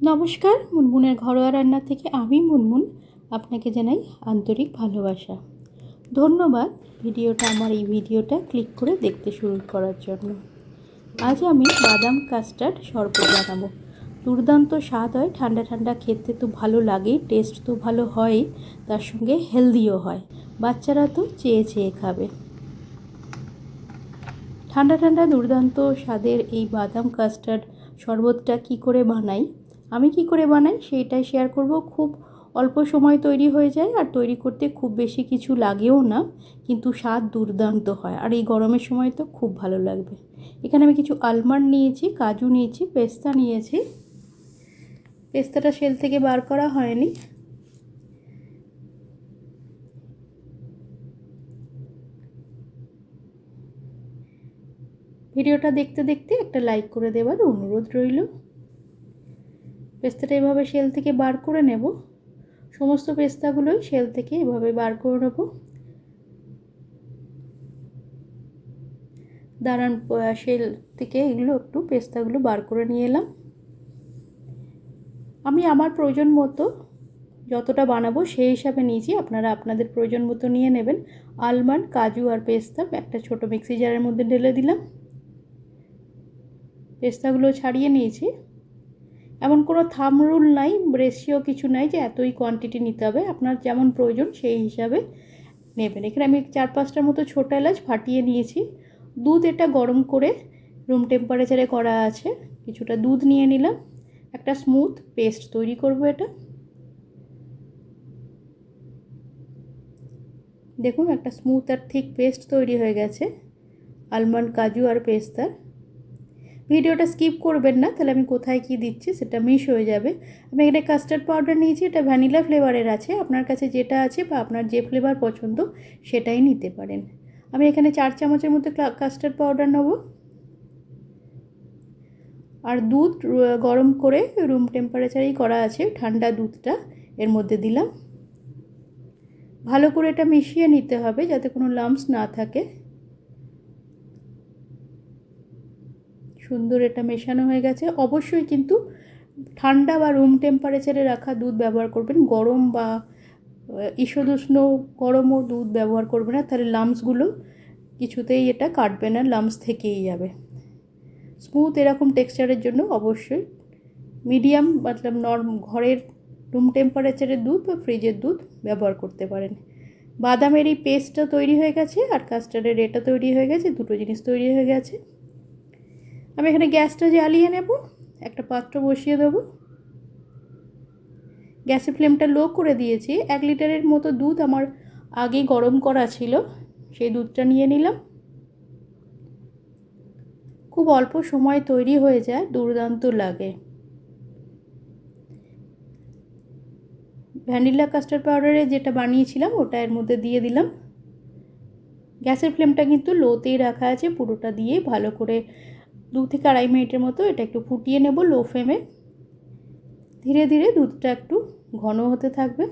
নমস্কার, মুনমুনের ঘরোয়া রান্না থেকে আমি মুনমুন আপনাকে জানাই আন্তরিক ভালোবাসা। ধন্যবাদ ভিডিওটা, আমার এই ভিডিওটা ক্লিক করে দেখতে শুরু করার জন্য। আজ আমি বাদাম কাস্টার্ড শরবত বানাবো। দুর্দান্ত স্বাদ হয়, ঠান্ডা ঠান্ডা খেতে তো ভালো লাগে, টেস্ট তো ভালো হয়, তার সঙ্গে হেলদিও হয়। বাচ্চারা তো চেয়ে চেয়ে খাবে। ঠান্ডা ঠান্ডা দুর্দান্ত স্বাদের এই বাদাম কাস্টার্ড শরবতটা কি করে বানাই? আমি কি করে বানাই সেইটাই শেয়ার করব। খুব অল্প সময় তৈরি হয়ে যায় আর তৈরি করতে খুব বেশি কিছু লাগেও না, কিন্তু স্বাদ দুর্দান্ত হয়। আর এই গরমের সময় তো খুব ভালো লাগবে। এখানে আমি কিছু আলমন্ড নিয়েছি, কাজু নিয়েছি, পেস্তা নিয়েছি। পেস্তাটা সেল থেকে বার করা হয়নি। ভিডিওটা দেখতে দেখতে একটা লাইক করে দেওয়ার অনুরোধ রইল। পেস্তাটা এভাবে শেল থেকে বার করে নেব। সমস্ত পেস্তাগুলোই শেল থেকে এভাবে বার করে নেব। দাঁড়ান শেল থেকে এগুলো একটু পেস্তাগুলো বার করে নিয়ে এলাম। আমি আমার প্রয়োজন মতো যতটা বানাবো সেই হিসাবে নিয়েছি। আপনারা আপনাদের প্রয়োজন মতো নিয়ে নেবেন। আলমন্ড, কাজু আর পেস্তা একটা ছোট মিক্সি জারের মধ্যে ঢেলে দিলাম। পেস্তাগুলো ছাড়িয়ে নিয়েছি। এমন কোনো থাম রুল নাই রেশিও কিছু নাই যে এতই কোয়ান্টিটি নিতে হবে, আপনার যেমন প্রয়োজন সেই হিসাবে নেবেন। এখানে আমি চার পাঁচটার মতো ছোটো এলাচ ফাটিয়ে নিয়েছি। দুধ এটা গরম করে রুম টেম্পারেচারে করা আছে, কিছুটা দুধ নিয়ে নিলাম, একটা স্মুথ পেস্ট তৈরি করব এটা। দেখুন, একটা স্মুথ আর থিক পেস্ট তৈরি হয়ে গেছে আলমন্ড কাজু আর পেস্তার। ভিডিওটা স্কিপ করবেন না, তাহলে আমি কোথায় কি দিচ্ছি সেটা মিস হয়ে যাবে। আমি এখানে কাস্টার্ড পাউডার নিয়েছি, এটা ভ্যানিলা ফ্লেভারের আছে, আপনার কাছে যেটা আছে বা আপনার যে ফ্লেভার পছন্দ সেটাই নিতে পারেন। আমি এখানে চার চামচের মতো কাস্টার্ড পাউডার নেব। আর দুধ গরম করে রুম টেম্পারেচারেই করা আছে, ঠান্ডা দুধটা এর মধ্যে দিলাম। ভালো করে এটা মিশিয়ে নিতে হবে যাতে কোনো লাম্পস না থাকে। সুন্দর এটা মেশানো হয়ে গেছে। অবশ্যই কিন্তু ঠান্ডা বা রুম টেম্পারেচারে রাখা দুধ ব্যবহার করবেন। গরম বা ঈষদুষ্ণ গরমও দুধ ব্যবহার করবে না। তাহলে লামসগুলো কিছুতেই এটা কাটবে না লামস থেকেই যাবে। স্মুথ এরকম টেক্সচারের জন্য অবশ্যই মিডিয়াম মতলব নর্ম ঘরের রুম টেম্পারেচারের দুধ বা ফ্রিজের দুধ ব্যবহার করতে পারেন। বাদামের এই পেস্টটা তৈরি হয়ে গেছে আর কাস্টার্ডের এটা তৈরি হয়ে গেছে, দুটো জিনিস তৈরি হয়ে গেছে। আমি এখানে গ্যাসটা জ্বালিয়ে নেব, একটা পাত্র বসিয়ে দেবো। গ্যাসের ফ্লেমটা লো করে দিয়েছি, এক লিটারের মতো দুধ আমার আগে গরম করা ছিল, সেই দুধটা নিয়ে নিলাম। খুব অল্প সময় তৈরি হয়ে যায়, দুর্দান্ত লাগে। ভ্যানিলা কাস্টার্ড পাউডারে যেটা বানিয়েছিলাম, ওটা এর মধ্যে দিয়ে দিলাম। গ্যাসের ফ্লেমটা কিন্তু লোতেই রাখা আছে, পুরোটা দিয়ে ভালো করে দু থেকে আড়াই মিনিটের মতো এটা একটু ফুটিয়ে নেব লো ফ্লেমে ধীরে ধীরে দুধটা একটু ঘন হতে থাকবে।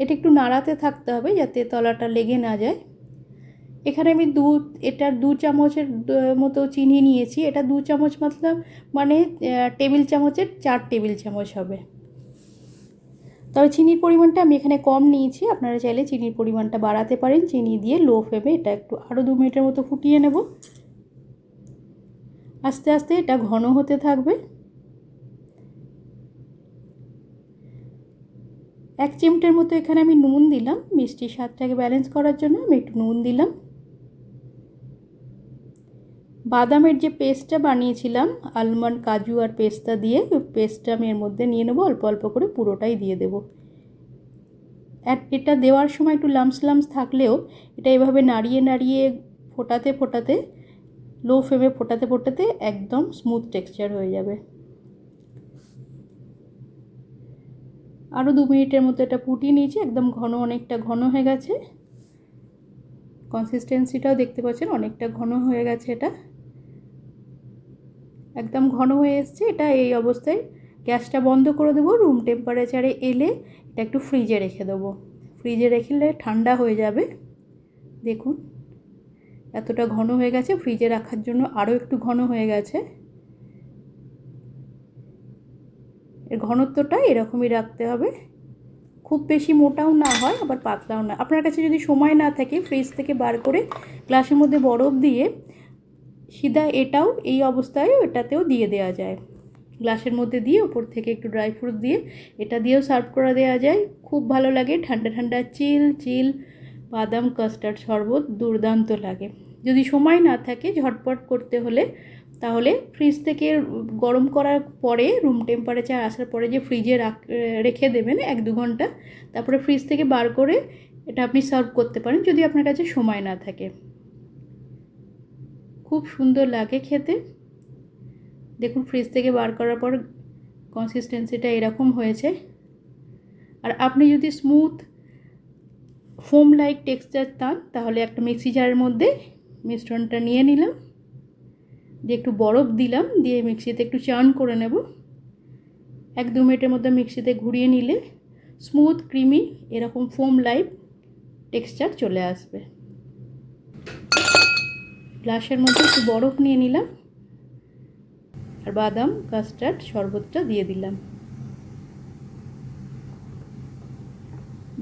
এটা একটু নাড়াতে থাকতে হবে যাতে তলাটা লেগে না যায়। এখানে আমি দুধ এটার দু চামচের মতো চিনি নিয়েছি। এটা দু চামচ মতলব মানে টেবিল চামচের চার টেবিল চামচ হবে। তবে চিনির পরিমাণটা আমি এখানে কম নিয়েছি। আপনারা চাইলে চিনির পরিমাণটা বাড়াতে পারেন। চিনি দিয়ে লো ফ্লেমে এটা একটু আরও দু মিনিটের মতো ফুটিয়ে নেব। আস্তে আস্তে এটা ঘন হতে থাকবে। এক চিমটের মতো এখানে আমি নুন দিলাম। মিষ্টির স্বাদটাকে ব্যালেন্স করার জন্য আমি একটু নুন দিলাম। বাদামের যে পেস্টটা বানিয়েছিলাম আলমন্ড কাজু আর পেস্তা দিয়ে পেস্টটা আমি এর মধ্যে নিয়ে নেব। অল্প অল্প করে পুরোটাই দিয়ে দেবো। এটা দেওয়ার সময় একটু লামস লামস থাকলেও, এটা এভাবে নাড়িয়ে নাড়িয়ে ফোটাতে ফোটাতে লো ফ্লেমে ফোটাতে ফোটাতে একদম স্মুথ টেক্সচার হয়ে যাবে। আরও দু মিনিটের মতো এটা ফুটিয়ে নিয়েছি, একদম ঘন, অনেকটা ঘন হয়ে গেছে। কনসিস্টেন্সিটাও দেখতে পাচ্ছেন, অনেকটা ঘন হয়ে গেছে এটা। একদম ঘন হয়ে এসছে, এটা এই অবস্থায় গ্যাসটা বন্ধ করে দেবো রুম টেম্পারেচারে এলে এটা একটু ফ্রিজে রেখে দেবো। ফ্রিজে রেখে ঠান্ডা হয়ে যাবে। দেখুন। এতটা ঘন হয়ে গেছে, ফ্রিজে রাখার জন্য আরও একটু ঘন হয়ে গেছে। এর ঘনত্বটা এরকমই রাখতে হবে। খুব বেশি মোটাও না হয়, আবার পাতলাও না। আপনার কাছে যদি সময় না থাকে, ফ্রিজ থেকে বার করে গ্লাসের মধ্যে বরফ দিয়ে সিধা এটাও এই অবস্থায় এটাতেও দিয়ে দেওয়া যায়। গ্লাসের মধ্যে দিয়ে ওপর থেকে একটু ড্রাই ফ্রুট দিয়ে এটা দিয়েও সার্ভ করা দেওয়া যায়। খুব ভালো লাগে, ঠান্ডা ঠান্ডা, চিল চিল। বাদাম, কাস্টার্ড শরবত দুর্দান্ত লাগে। যদি সময় না থাকে ঝটপট করতে হলে, তাহলে ফ্রিজ থেকে গরম করার পরে রুম টেম্পারেচার আসার পরে যে ফ্রিজে রাখ দেবেন এক দু ঘণ্টা, তারপরে ফ্রিজ থেকে বার করে এটা আপনি সার্ভ করতে পারেন যদি আপনার কাছে সময় না থাকে। খুব সুন্দর লাগে খেতে। দেখুন ফ্রিজ থেকে বার করার পর কনসিস্টেন্সিটা এরকম হয়েছে। আর আপনি যদি স্মুথ ফোম লাইক টেক্সচার চান তাহলে একটা মিক্সি জারের মধ্যে মিশ্রণটা নিয়ে নিলাম। দিয়ে একটু বরফ দিলাম, দিয়ে মিক্সিতে একটু চার্ন করে নেব। এক দু মিনিটের মধ্যে মিক্সিতে ঘুরিয়ে নিলে স্মুথ ক্রিমি এরকম ফোম লাইভ টেক্সচার চলে আসবে। গ্লাসের মধ্যে একটু বরফ নিয়ে নিলাম। আর বাদাম কাস্টার্ড শরবতটা দিয়ে দিলাম।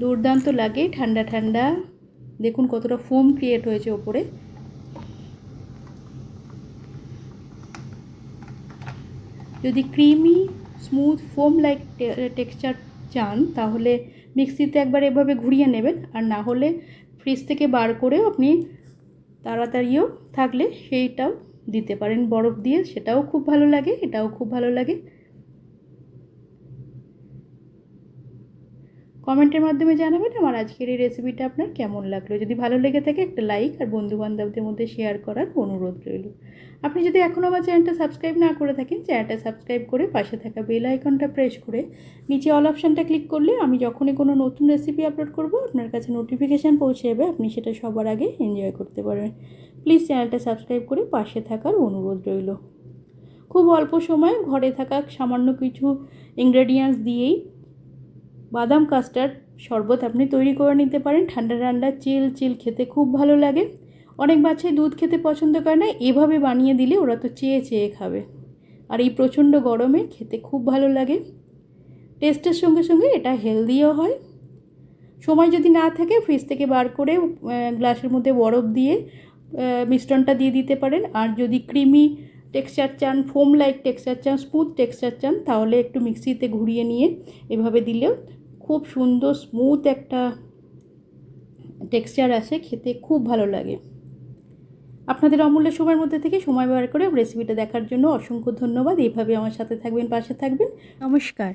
দুর্দান্ত লাগে, ঠান্ডা ঠান্ডা। দেখুন কতটা ফোম ক্রিয়েট হয়েছে ওপরে। যদি creamy smooth foam like texture চান, তাহলে মিক্সিতে একবার এভাবে ঘুরিয়ে নেবেন। আর না হলে ফ্রিজ থেকে বার করেও আপনি তাড়াতাড়িও থাকলে সেইটাও দিতে পারেন। বরফ দিয়ে সেটাও খুব ভালো লাগে, এটাও খুব ভালো লাগে। কমেন্টের মাধ্যমে জানাবেন আমার আজকের এই রেসিপিটা আপনার কেমন লাগল। যদি ভালো লেগে থাকে একটা লাইক আর বন্ধুবান্ধবদের মধ্যে শেয়ার করার অনুরোধ রইল। আপনি যদি এখনও আমার চ্যানেলটা সাবস্ক্রাইব না করে থাকেন চ্যানেলটা সাবস্ক্রাইব করে পাশে থাকা বেল আইকনটা প্রেস করে নিচে অল অপশানটা ক্লিক করলে আমি যখনই কোনো নতুন রেসিপি আপলোড করব, আপনার কাছে নোটিফিকেশান পৌঁছে যাবে, আপনি সেটা সবার আগে এনজয় করতে পারবেন। প্লিজ চ্যানেলটা সাবস্ক্রাইব করে পাশে থাকার অনুরোধ রইল। খুব অল্প সময় ঘরে থাকা সামান্য কিছু ইনগ্রেডিয়েন্টস দিয়েই বাদাম কাস্টার্ড শরবত আপনি তৈরি করে নিতে পারেন। ঠান্ডা ঠান্ডা, চিল চিল খেতে খুব ভালো লাগে। অনেক বাচ্চাই দুধ খেতে পছন্দ করে না, এভাবে বানিয়ে দিলে ওরা তো চেয়ে চেয়ে খাবে। আর এই প্রচণ্ড গরমে খেতে খুব ভালো লাগে। টেস্টের সঙ্গে সঙ্গে এটা হেলদিও হয়। সময় যদি না থাকে ফ্রিজ থেকে বার করে গ্লাসের মধ্যে বরফ দিয়ে মিশ্রণটা দিয়ে দিতে পারেন। আর যদি ক্রিমি টেক্সচার চান ফোম লাইক টেক্সচার চান, স্মুথ টেক্সচার চান, তাহলে একটু মিক্সিতে ঘুরিয়ে নিয়ে এভাবে দিলেও খুব সুন্দর স্মুথ একটা টেক্সচার আসে, খেতে খুব ভালো লাগে। আপনাদের অমূল্য সময়ের মধ্যে থেকে সময় বার করে রেসিপিটা দেখার জন্য অসংখ্য ধন্যবাদ। এইভাবে আমার সাথে থাকবেন, পাশে থাকবেন। নমস্কার।